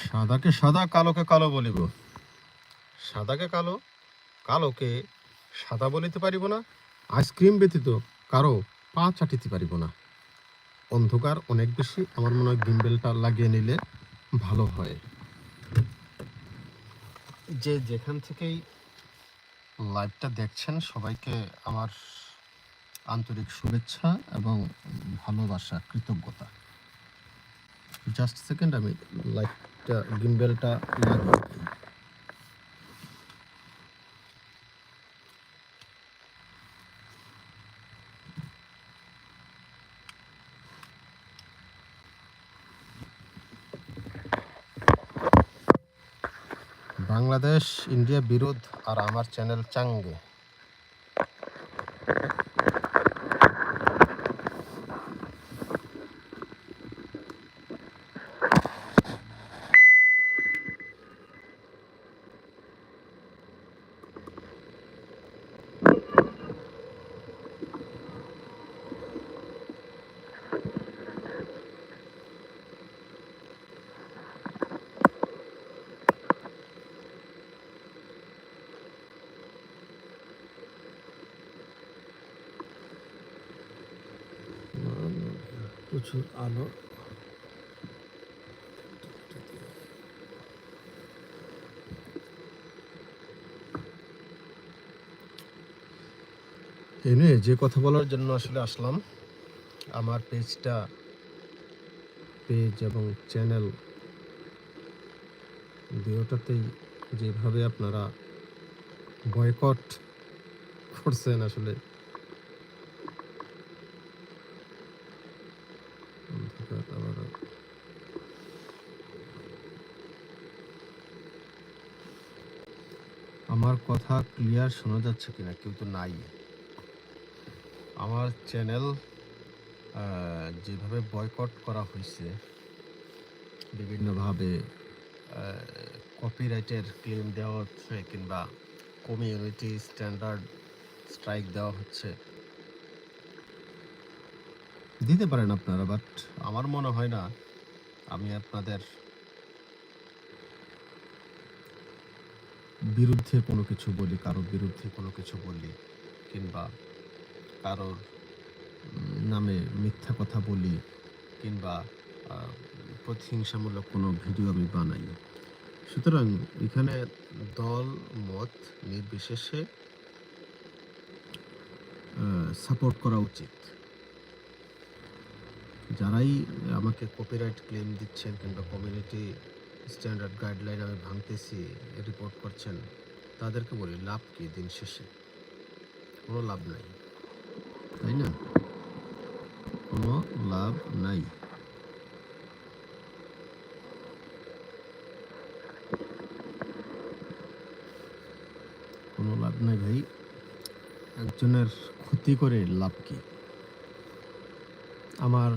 সাদাকে সাদা, কালোকে কালো বলিব। সাদাকে কালো, কালোকে সাদা বলিতে পারিব না। আইসক্রিম ব্যতীত কারও পা চাটিতে পারিব না। অন্ধকার অনেক বেশি, আমার মনে হয় গিম্বেলটা লাগিয়ে নিলে ভালো হয়। যে যেখান থেকেই লাইভটা দেখছেন, সবাইকে আমার আন্তরিক শুভেচ্ছা এবং ভালোবাসা, কৃতজ্ঞতা। জাস্ট সেকেন্ড, আমি লাইটটা গিম্বেলটা দিই। বাংলাদেশ ইন্ডিয়া বিরোধ আর আমার চ্যানেল চাঙ্গে প্রচুর আলো। এনে যে কথা বলার জন্য আসলে আসলাম। আমার পেজটা, পেজ এবং চ্যানেল দুটাতেই যেভাবে আপনারা বয়কট করছেন আসলে অন্ধকার আবার আমার কথা ক্লিয়ার শোনা যাচ্ছে কিনা কেউ তো নাই। আমার চ্যানেল যেভাবে বয়কট করা হয়েছে বিভিন্নভাবে কপিরাইটের ক্লেম দেওয়া হচ্ছে কিংবা কমিউনিটি স্ট্যান্ডার্ড স্ট্রাইক দেওয়া হচ্ছে। দিতে পারেন আপনারা বাট আমার মনে হয় না আমি আপনাদের বিরুদ্ধে কোনো কিছু বলি, কারোর বিরুদ্ধে কোনো কিছু বলি, কিংবা কারোর নামে মিথ্যা কথা বলি, কিংবা প্রতিহিংসামূলক কোনো ভিডিও আমি বানাই। সুতরাং এখানে দল, মত নির্বিশেষে সাপোর্ট করা উচিত। যারাই আমাকে কপিরাইট ক্লেম দিচ্ছেন কিংবা কমিউনিটি স্ট্যান্ডার্ড গাইডলাইন আমি ভাঙতেছি রিপোর্ট করছেন, তাদেরকে বলি, লাভ কি দিন শেষে? কোনো লাভ নাই। তাই না? কোনো লাভ নাই। কোনো লাভ নাই ভাই। একজনের ক্ষতি করে লাভ কি? আমার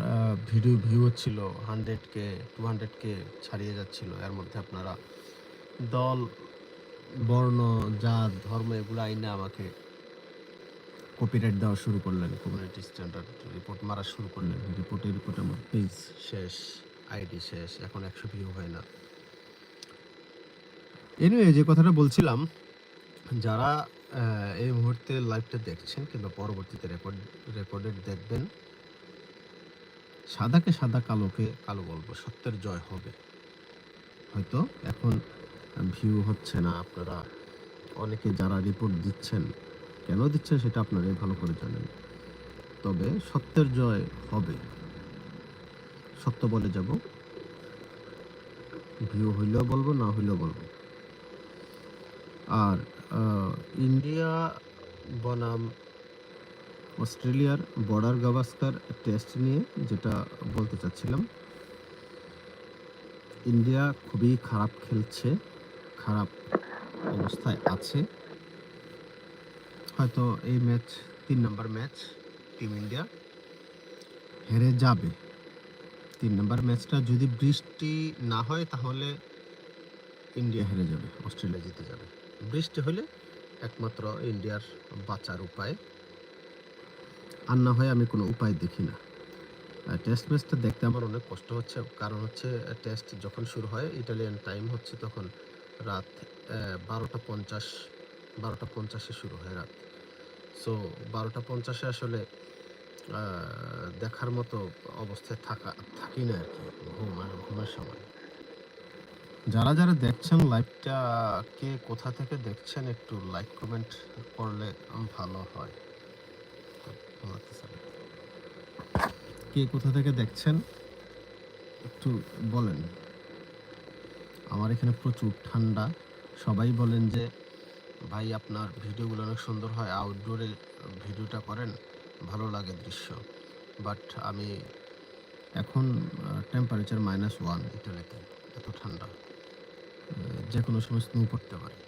ভিডিও ভিউ ছিল hundred K two hundred K ছাড়িয়ে যাচ্ছিল। এর মধ্যে আপনারা দল বর্ণ জাত ধর্ম এগুলো আইনে আমাকে কপিরাইট দেওয়া শুরু করলেন। কমিউনিটি স্ট্যান্ডার্ড রিপোর্ট মারা শুরু করলেন। রিপোর্টে রিপোর্ট আমার পেজ শেষ আইডি শেষ এখন একশো ভিউ হয় না। এনিওয়ে যে কথাটা বলছিলাম যারা এই মুহূর্তে লাইভটা দেখছেন কিংবা পরবর্তীতে রেকর্ড রেকর্ডেড দেখবেন সাদাকে সাদা, কালোকে কালো বলব। সত্যের জয় হবে। হয়তো এখন ভিউ হচ্ছে না আপনারা। অনেকে যারা রিপোর্ট দিচ্ছেন, কেন দিচ্ছেন সেটা আপনারাই ভালো করে জানেন। তবে সত্যের জয় হবে। সত্য বলে যাব। ভিউ হইলেও বলব, না হইলেও বলব। আর ইন্ডিয়া বনাম অস্ট্রেলিয়ার বর্ডার গাভাস্কার টেস্ট নিয়ে যেটা বলতে চাচ্ছিলাম। ইন্ডিয়া খুবই খারাপ খেলছে, খারাপ অবস্থায় আছে। হয়তো এই ম্যাচ, তিন নম্বর ম্যাচ টিম ইন্ডিয়া হেরে যাবে। তিন নম্বর ম্যাচটা যদি বৃষ্টি না হয়, তাহলে ইন্ডিয়া হেরে যাবে, অস্ট্রেলিয়া জিতে যাবে। বৃষ্টি হলে একমাত্র ইন্ডিয়ার বাঁচার উপায় আর না হয় আমি কোনো উপায় দেখি না। টেস্ট ম্যাচটা দেখতে আমার অনেক কষ্ট হচ্ছে। কারণ হচ্ছে টেস্ট যখন শুরু হয় ইটালিয়ান টাইম হচ্ছে তখন রাত বারোটা পঞ্চাশ, বারোটা পঞ্চাশে শুরু হয় রাত। সো বারোটা পঞ্চাশে আসলে দেখার মতো অবস্থায় থাকা, থাকি না আর কি, ঘুম আর ঘুমের সময়। যারা যারা দেখছেন লাইভটা কে কোথা থেকে দেখছেন একটু লাইক কমেন্ট করলে ভালো হয়। কে কোথা থেকে দেখছেন? একটু বলেন। আমার এখানে প্রচুর ঠান্ডা। সবাই বলেন যে, ভাই, আপনার ভিডিওগুলো অনেক সুন্দর হয়। আউটডোরে ভিডিওটা করেন। ভালো লাগে দৃশ্য। বাট আমি এখন টেম্পারেচার মাইনাস ওয়ান ইটালিতে। এত ঠান্ডা। যে কোনো সময় স্নো পড়তে পারে।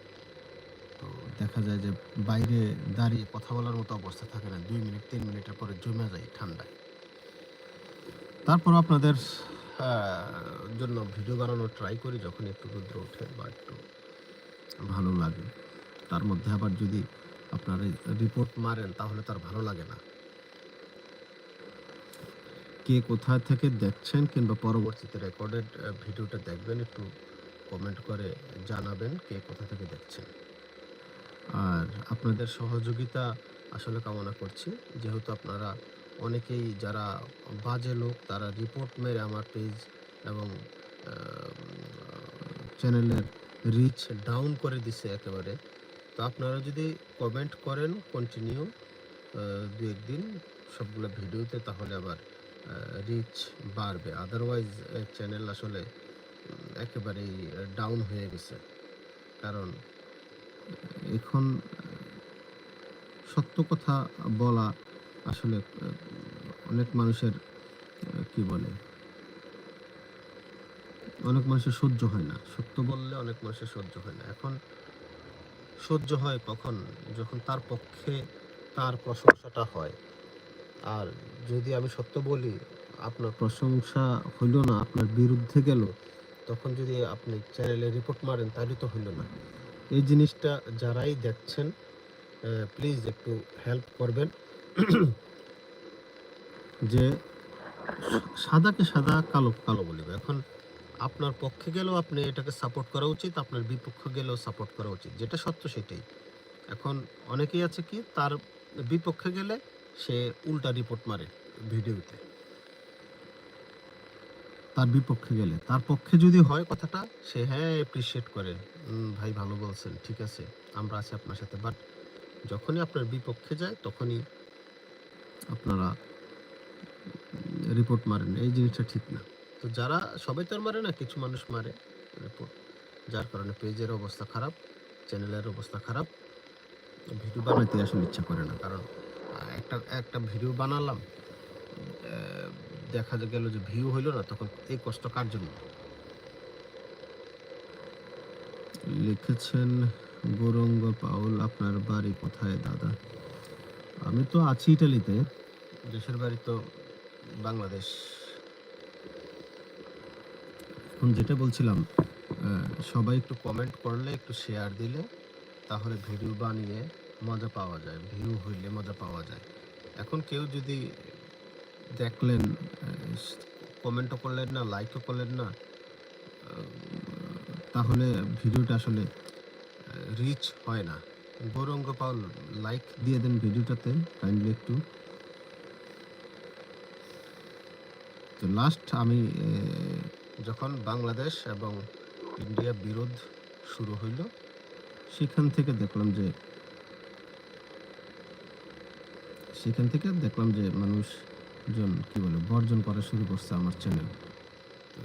দেখা যায় যে বাইরে দাঁড়িয়ে কথা বলার মতো অবস্থা থাকে না। দুই মিনিট, তিন মিনিটের পরে জমে যায় ঠান্ডায়। তারপর আপনাদের জন্য ভিডিও বানানোর ট্রাই করি যখন একটু রুদ্র ওঠে বা একটু ভালো লাগে। তার মধ্যে আবার যদি আপনার রিপোর্ট মারেন তাহলে তার ভালো লাগে না। কে কোথা থেকে দেখছেন কিংবা পরবর্তীতে রেকর্ডেড ভিডিওটা দেখবেন একটু কমেন্ট করে জানাবেন কে কোথা থেকে দেখছেন। আর আপনাদের সহযোগিতা আসলে কামনা করছি। যেহেতু আপনারা অনেকেই যারা বাজে লোক তারা রিপোর্ট মেরে আমার পেজ এবং চ্যানেলের রিচ ডাউন করে দিছে একেবারে। তো আপনারা যদি কমেন্ট করেন কন্টিনিউ দু একদিন সবগুলো ভিডিওতে তাহলে আবার রিচ বাড়বে। আদারওয়াইজ চ্যানেল আসলে একেবারেই ডাউন হয়ে গেছে। কারণ এখন সত্য কথা বলা আসলে অনেক মানুষের কি বলে? অনেক মানুষের সহ্য হয় না। সত্য বললে অনেক মানুষের সহ্য হয় না। এখন সহ্য হয় কখন? যখন তার পক্ষে তার প্রশংসাটা হয়। আর যদি আমি সত্য বলি, আপনার প্রশংসা হইল না, আপনার বিরুদ্ধে গেল, তখন যদি আপনি চ্যানেলে রিপোর্ট মারেন, তাহলে তো হইল না। এই জিনিসটা যারাই দেখছেন প্লিজ একটু হেল্প করবেন। যে সাদাকে সাদা কালো কালো বলিব এখন আপনার পক্ষে গেলেও আপনি এটাকে সাপোর্ট করা উচিত, আপনার বিপক্ষে গেলেও সাপোর্ট করা উচিত। যেটা সত্য সেটাই। এখন অনেকেই আছে কি, তার বিপক্ষে গেলে সে উল্টা রিপোর্ট মারে ভিডিওতে। তার বিপক্ষে গেলে। তার পক্ষে যদি হয় কথাটা, সে হ্যাঁ অ্যাপ্রিসিয়েট করে। ভাই ভালো বলছেন, ঠিক আছে, আমরা আছি আপনার সাথে। বাট যখনই আপনার বিপক্ষে যায়, তখনই আপনারা রিপোর্ট মারেন। এই জিনিসটা ঠিক না। তো যারা, সবাই তো আর মারে না, কিছু মানুষ মারে রিপোর্ট যার কারণে পেজের অবস্থা খারাপ চ্যানেলের অবস্থা খারাপ। ভিডিও বানাতে আসলে ইচ্ছা করে না। কারণ একটা একটা ভিডিও বানালাম দেখা গেল যে ভিউ হইল না তখন এই কষ্ট কার জন্য? লিখেছেন গৌরঙ্গ পাউল আপনার বাড়ি কোথায় দাদা? আমি তো আছি ইটালিতে। দেশের বাড়ি তো বাংলাদেশ। এখন যেটা বলছিলাম সবাই একটু কমেন্ট করলে একটু শেয়ার দিলে তাহলে ভিডিও বানিয়ে মজা পাওয়া যায় ভিউ হইলে মজা পাওয়া যায়। এখন কেউ যদি দেখলেন কমেন্টও করলেন না, লাইকও করলেন না তাহলে ভিডিওটা আসলে রিচ হয় না। গৌরঙ্গ পাল লাইক দিয়ে দেন ভিডিওটাতে কাইন্ডলি একটু। তো লাস্ট আমি যখন বাংলাদেশ এবং ইন্ডিয়া বিরোধ শুরু হইল, সেখান থেকে দেখলাম যে, সেখান থেকে দেখলাম যে মানুষজন কি বলে, বর্জন করা শুরু করছে আমার চ্যানেল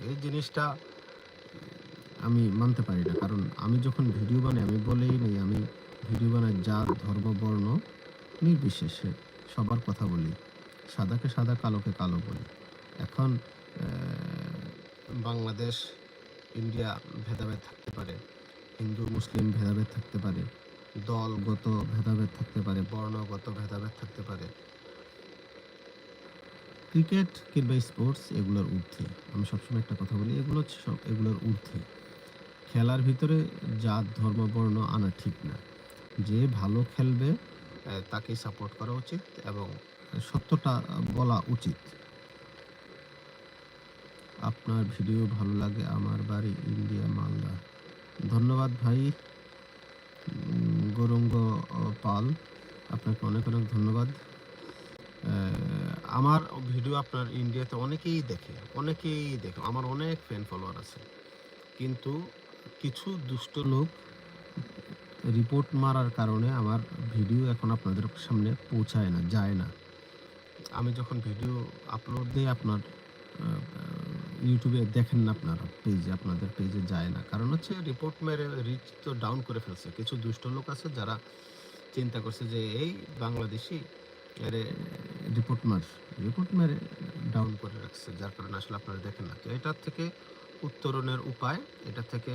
এই জিনিসটা আমি মানতে পারি না, কারণ আমি যখন ভিডিও বানাই, আমি বলেই নেই, আমি ভিডিও বানাই জাত, ধর্ম, বর্ণ, নির্বিশেষে সবার কথা বলি। সাদাকে সাদা, কালোকে কালো বলি। এখন বাংলাদেশ, ইন্ডিয়া ভেদাভেদ থাকতে পারে, হিন্দু, মুসলিম ভেদাভেদ থাকতে পারে, দলগত ভেদাভেদ থাকতে পারে, বর্ণগত ভেদাভেদ থাকতে পারে ক্রিকেট কিংবা স্পোর্টস এগুলোর ঊর্ধ্বে। আমি সবসময় একটা কথা বলি, এগুলো সব, এগুলোর ঊর্ধ্বে। খেলার ভিতরে জাত, ধর্ম, বর্ণ আনা ঠিক না। যে ভালো খেলবে তাকে সাপোর্ট করা উচিত এবং সত্যটা বলা উচিত। আপনার ভিডিও ভালো লাগে, আমার বাড়ি ইন্ডিয়া, মালদা। ধন্যবাদ ভাই। গৌরঙ্গ পাল, আপনাকে অনেক অনেক ধন্যবাদ। আমার ভিডিও আপনার ইন্ডিয়াতে অনেকেই দেখে অনেকেই দেখে, আমার অনেক ফ্যান ফলোয়ার আছে। কিন্তু কিছু দুষ্ট লোক রিপোর্ট মারার কারণে আমার ভিডিও এখন আপনাদের সামনে পৌঁছায় না, যায় না। আমি যখন ভিডিও আপলোড দিই আপনার ইউটিউবে দেখেন না আপনারা পেজে আপনাদের পেজে যায় না। কারণ হচ্ছে রিপোর্ট মেরে রিচ তো ডাউন করে ফেলছে। কিছু দুষ্ট লোক আছে যারা চিন্তা করছে যে, এই বাংলাদেশি, এর রিপোর্ট মার রিপোর্ট মেরে ডাউন করে রাখছে, যার কারণে আসলে আপনারা দেখেন না। তো এটার থেকে উত্তরণের উপায়, এটা থেকে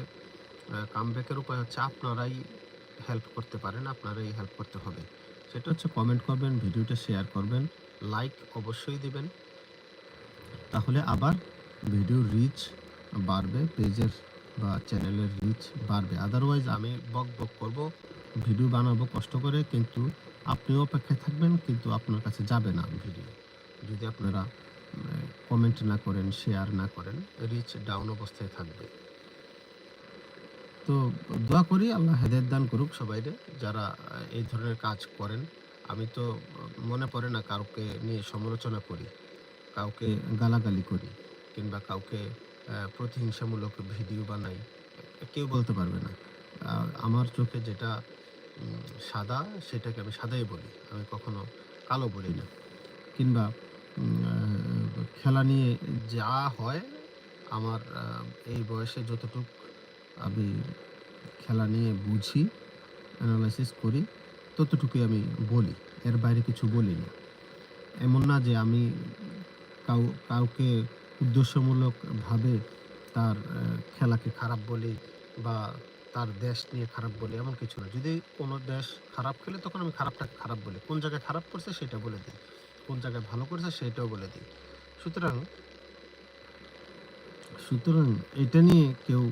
কামব্যাকের উপায় হচ্ছে আপনারাই হেল্প করতে পারেন, আপনারাই হেল্প করতে হবে। সেটা হচ্ছে কমেন্ট করবেন, ভিডিওটা শেয়ার করবেন লাইক অবশ্যই দিবেন। তাহলে আবার ভিডিও রিচ বাড়বে পেজের বা চ্যানেলের রিচ বাড়বে। আদারওয়াইজ আমি বক বক করব। ভিডিও বানাবো কষ্ট করে, কিন্তু আপনিও অপেক্ষায় থাকবেন, কিন্তু আপনার কাছে যাবে না ভিডিও। যদি আপনারা কমেন্ট না করেন শেয়ার না করেন রিচ ডাউন অবস্থায় থাকবে। তো দোয়া করি, আল্লাহ হেদায়ত দান করুক সবাইরে, যারা এই ধরনের কাজ করেন। আমি তো মনে পড়ে না কাউকে নিয়ে সমালোচনা করি, কাউকে গালাগালি করি, কিংবা কাউকে প্রতিহিংসামূলক ভিডিও বানাই, কেউ বলতে পারবে না। আমার চোখে যেটা সাদা, সেটাকে আমি সাদাই বলি। আমি কখনো কালো বলি না। কিংবা খেলা নিয়ে যা হয়, আমার এই বয়সে যতটুক আমি খেলা নিয়ে বুঝি অ্যানালাইসিস করি, ততটুকুই আমি বলি। এর বাইরে কিছু বলি না। এমন না যে আমি কাউ, কাউকে উদ্দেশ্যমূলকভাবে তার খেলাকে খারাপ বলি বা তার দেশ নিয়ে খারাপ বলি, এমন কিছু না। যদি কোনো দেশ খারাপ খেলে তখন আমি খারাপটাকে খারাপ বলি। কোন জায়গায় খারাপ করছে সেটা বলে দিই। কোন জায়গায় ভালো করেছে সেটাও বলে দিই। সুতরাং সুতরাং এটা নিয়ে কেউ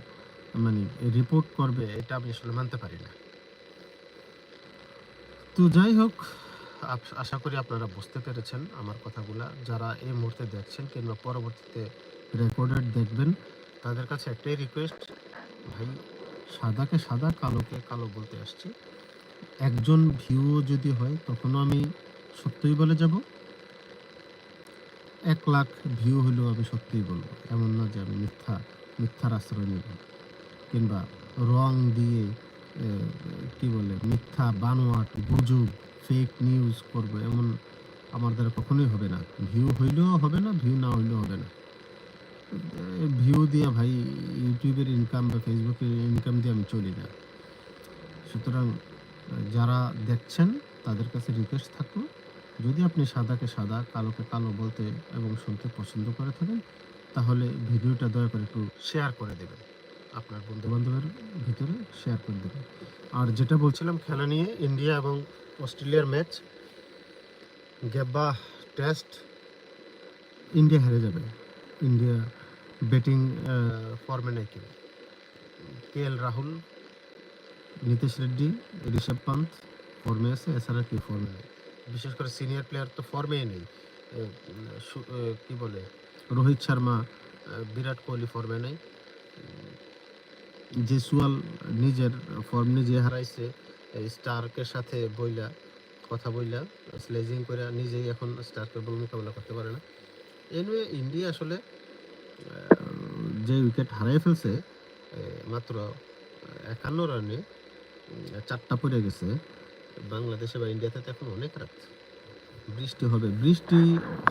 মানে রিপোর্ট করবে, এটা আমি আসলে মানতে পারি না। তো যাই হোক আশা করি আপনারা বুঝতে পেরেছেন আমার কথাগুলা। যারা এই মুহূর্তে দেখছেন কিংবা পরবর্তীতে রেকর্ডেড দেখবেন, তাদের কাছে একটাই রিকোয়েস্ট ভাই সাদাকে সাদা, কালোকে কালো বলতে আসছি। একজন ভিউ যদি হয়, তখনও আমি সত্যই বলে যাব। এক লাখ ভিউ হলেও আমি সত্যিই বলব। এমন না যে আমি মিথ্যা, মিথ্যার আশ্রয় নেব। কিংবা রং দিয়ে কি বলে, মিথ্যা বানোয়াট, গুজব ফেক নিউজ করব, এমন আমার দ্বারা কখনোই হবে না। ভিউ হইলেও হবে না, ভিউ না হইলেও হবে না। ভিউ দিয়ে ভাই, ইউটিউবের ইনকাম বা ফেসবুকের ইনকাম দিয়ে আমি চলি না। সুতরাং, যারা দেখছেন, তাদের কাছে রিকোয়েস্ট থাকল, যদি আপনি সাদাকে সাদা, কালোকে কালো বলতে এবং শুনতে পছন্দ করে থাকেন, তাহলে ভিডিওটা দয়া করে একটু শেয়ার করে দেবেন। আপনার বন্ধু বান্ধবের ভিতরে শেয়ার করে দেবেন। আর যেটা বলছিলাম, খেলা নিয়ে ইন্ডিয়া এবং অস্ট্রেলিয়ার ম্যাচ গ্যাব্বা টেস্ট ইন্ডিয়া হেরে যাবে। ইন্ডিয়া ব্যাটিং ফর্মে নেই কেউ। কে এল রাহুল, নীতিশ রেড্ডি, ঋষভ পান্ত ফর্মে আছে, এছাড়া কেউ ফর্মে নেই। বিশেষ করে সিনিয়র প্লেয়ার তো ফর্মেই নেই। কি বলে? রোহিত শর্মা বিরাট কোহলি ফর্মে নেই। জেসুয়াল নিজের ফর্ম নিজে হারাইছে স্টার্কের সাথে বইলা, কথা বইলা স্লেজিং করে নিজেই এখন স্টার্কের বল মোকাবেলা করতে পারে না। এনিওয়ে ইন্ডিয়া আসলে যে উইকেট হারিয়ে ফেলছে মাত্র একান্ন রানে চারটা পড়ে গেছে। বাংলাদেশে বা ইন্ডিয়াতে তো এখন অনেক রাত। বৃষ্টি হবে। বৃষ্টি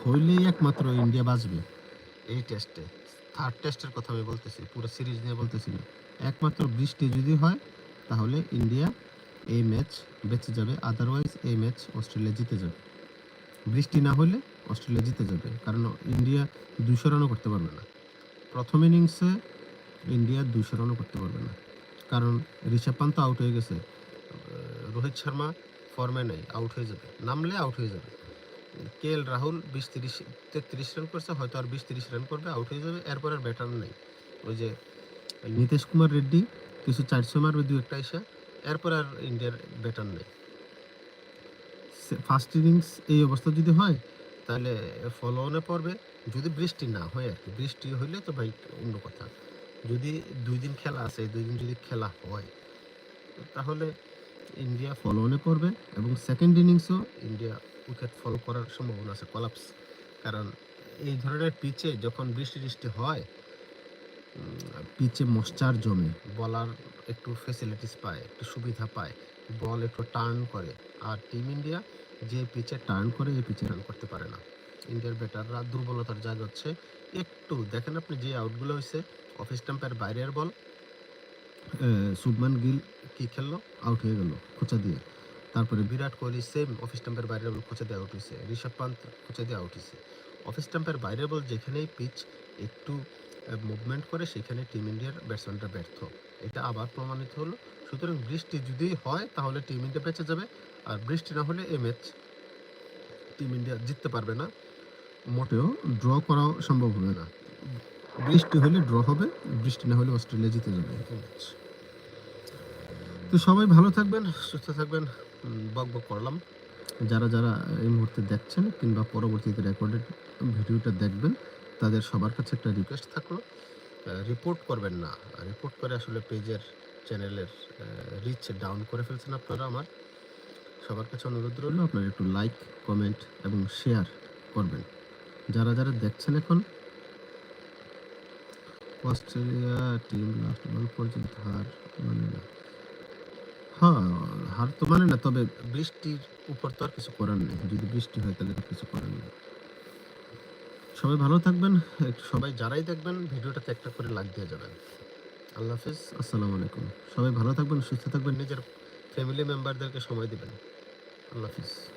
হইলেই একমাত্র ইন্ডিয়া বাঁচবে। এই টেস্টে থার্ড টেস্টের কথা আমি বলতেছি, পুরো সিরিজ নিয়ে বলতেছি না। একমাত্র বৃষ্টি যদি হয়, তাহলে ইন্ডিয়া এই ম্যাচ বেঁচে যাবে। আদারওয়াইজ এই ম্যাচ অস্ট্রেলিয়া জিতে যাবে। বৃষ্টি না হলে অস্ট্রেলিয়া জিতে যাবে। কারণ ইন্ডিয়া দুশো রানও করতে পারবে না। প্রথম ইনিংসে ইন্ডিয়া দুশো রানও করতে পারবে না। কারণ ঋষভ পান্ত আউট হয়ে গেছে। রোহিত শর্মা ফর্মে নেই আউট হয়ে যাবে। নামলে আউট হয়ে যাবে। কে এল রাহুল বিশ তিরিশ, তেত্রিশ রান করছে, হয়তো আর বিশ তিরিশ রান করবে আউট হয়ে যাবে। এরপর আর ব্যাটার নেই। ওই যে নীতিশ কুমার রেড্ডি কিছু চারশো মারবে দু একটা এসে, এরপর আর ইন্ডিয়ার ব্যাটার নেই। ফার্স্ট ইনিংস এই অবস্থা যদি হয়, তাহলে ফলো অনে পড়বে। যদি বৃষ্টি না হয় আর কি, বৃষ্টি হইলে তো ভাই অন্য কথা। যদি দুই দিন খেলা আছে দুই দিন যদি খেলা হয়, তাহলে ইন্ডিয়া ফলো অনে পড়বে এবং সেকেন্ড ইনিংসও ইন্ডিয়া উইকেট ফলো করার সম্ভাবনা আছে কলাপস কারণ এই ধরনের পিচে যখন বৃষ্টি বৃষ্টি হয় পিচে মশ্চার জমে বলার একটু ফেসিলিটিস পায়, একটু সুবিধা পায় বল একটু টার্ন করে। আর টিম ইন্ডিয়া যে পিচে টার্ন করে, এই পিচে রান করতে পারে না। ইন্ডিয়ার ব্যাটাররা দুর্বলতার জায়গা হচ্ছে। একটু দেখেন আপনি যে আউটগুলো হয়েছে অফিস স্টাম্পের বাইরের বল। শুভমান গিল কি খেললো? আউট হয়ে গেল, খোঁচা দিয়ে। তারপরে বিরাট কোহলি সেম অফিস স্টাম্পের বাইরের বল, খোঁচা দিয়ে আউট হয়েছে ঋষভ পান্ত খোঁচা দিয়ে আউট হয়েছে অফিস স্টাম্পের বাইরের বল যেখানেই পিচ একটু মুভমেন্ট করে সেখানে টিম ইন্ডিয়ার ব্যাটসম্যানরা ব্যর্থ। এটা আবার প্রমাণিত হলো। সুতরাং বৃষ্টি যদি হয়, তাহলে টিম ইন্ডিয়া বেঁচে যাবে। আর বৃষ্টি না হলে এই ম্যাচ টিম ইন্ডিয়া জিততে পারবে না। মোটেও ড্র করাও সম্ভব হবে না। বৃষ্টি হলে ড্র হবে, বৃষ্টি না হলে অস্ট্রেলিয়া জিতে যাবে। তো সবাই ভালো থাকবেন, সুস্থ থাকবেন বক বক করলাম। যারা যারা এই মুহূর্তে দেখছেন কিংবা পরবর্তীতে রেকর্ডেড ভিডিওটা দেখবেন, তাদের সবার কাছে একটা রিকোয়েস্ট থাকল রিপোর্ট করবেন না। রিপোর্ট করে আসলে পেজের চ্যানেলের রিচ ডাউন করে ফেলছেন আপনারা আমার। সবার কাছে অনুরোধ রইল, আপনারা একটু লাইক কমেন্ট এবং শেয়ার করবেন। যারা যারা দেখছেন এখন, অস্ট্রেলিয়া টিম লাস্ট বল পর্যন্ত হার মানে না। হ্যাঁ হার তো মানে না, তবে বৃষ্টির উপর তো আর কিছু করার নেই। যদি বৃষ্টি হয় তাহলে কিছু করার নেই। সবাই ভালো থাকবেন সবাই যারাই দেখবেন, ভিডিওটাতে একটা করে লাগ দিয়ে যাবেন। আল্লাহ হাফিজ, আসসালামু আলাইকুম। সবাই ভালো থাকবেন, সুস্থ থাকবেন, নিজের ফ্যামিলি মেম্বারদেরকে সময় দিবেন। আল্লাহ হাফিজ।